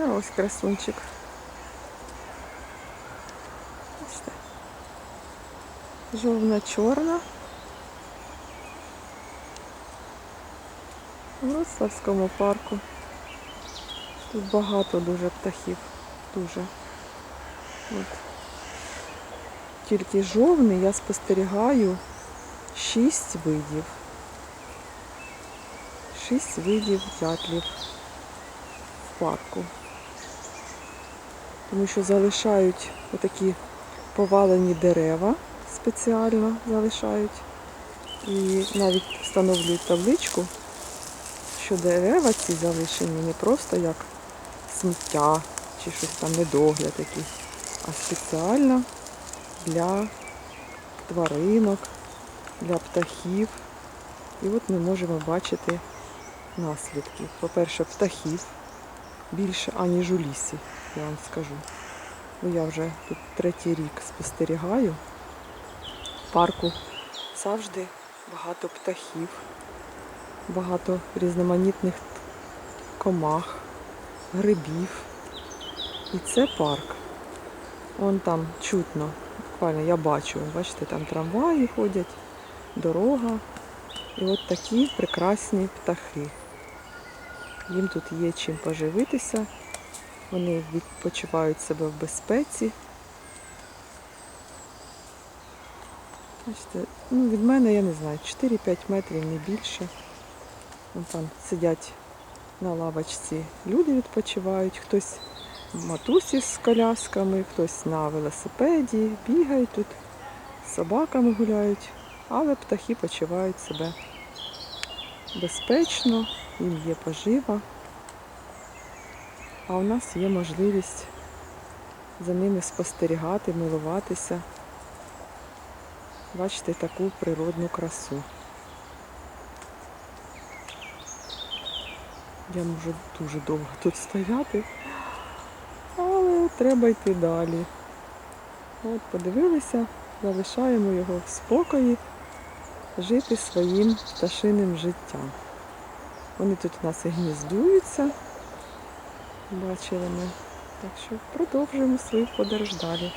А ось красунчик. Бачите? Жовна-чорна. В Вроцлавському парку. Тут багато дуже птахів. Дуже. От. Тільки жовний я спостерігаю шість видів. Шість видів дятлів в парку. Тому що залишають отакі повалені дерева спеціально залишають. І навіть встановлюють табличку, що дерева ці залишені не просто як сміття чи щось там недогляд якийсь, а спеціально для тваринок, для птахів. І от ми можемо бачити наслідки. По-перше, птахів більше, аніж у лісі, я вам скажу. Бо я вже тут третій рік спостерігаю. В парку завжди багато птахів, багато різноманітних комах, грибів. І це парк. Вон там чутно, буквально я бачу, бачите, там трамваї ходять, дорога. І от такі прекрасні птахи. Їм тут є чим поживитися. Вони відпочивають себе в безпеці. Бачите, ну, від мене, я не знаю, 4-5 метрів, не більше. Вон там сидять на лавочці, люди відпочивають, хтось матусі з колясками, хтось на велосипеді, бігають тут, собаками гуляють, але птахи почувають себе безпечно, їм є пожива. А у нас є можливість за ними спостерігати, милуватися, бачити таку природну красу. Я можу дуже довго тут стояти, але треба йти далі. От подивилися, залишаємо його в спокої, жити своїм пташиним життям. Вони тут у нас і гніздуються, бачили ми. Так що продовжуємо свою подорож далі.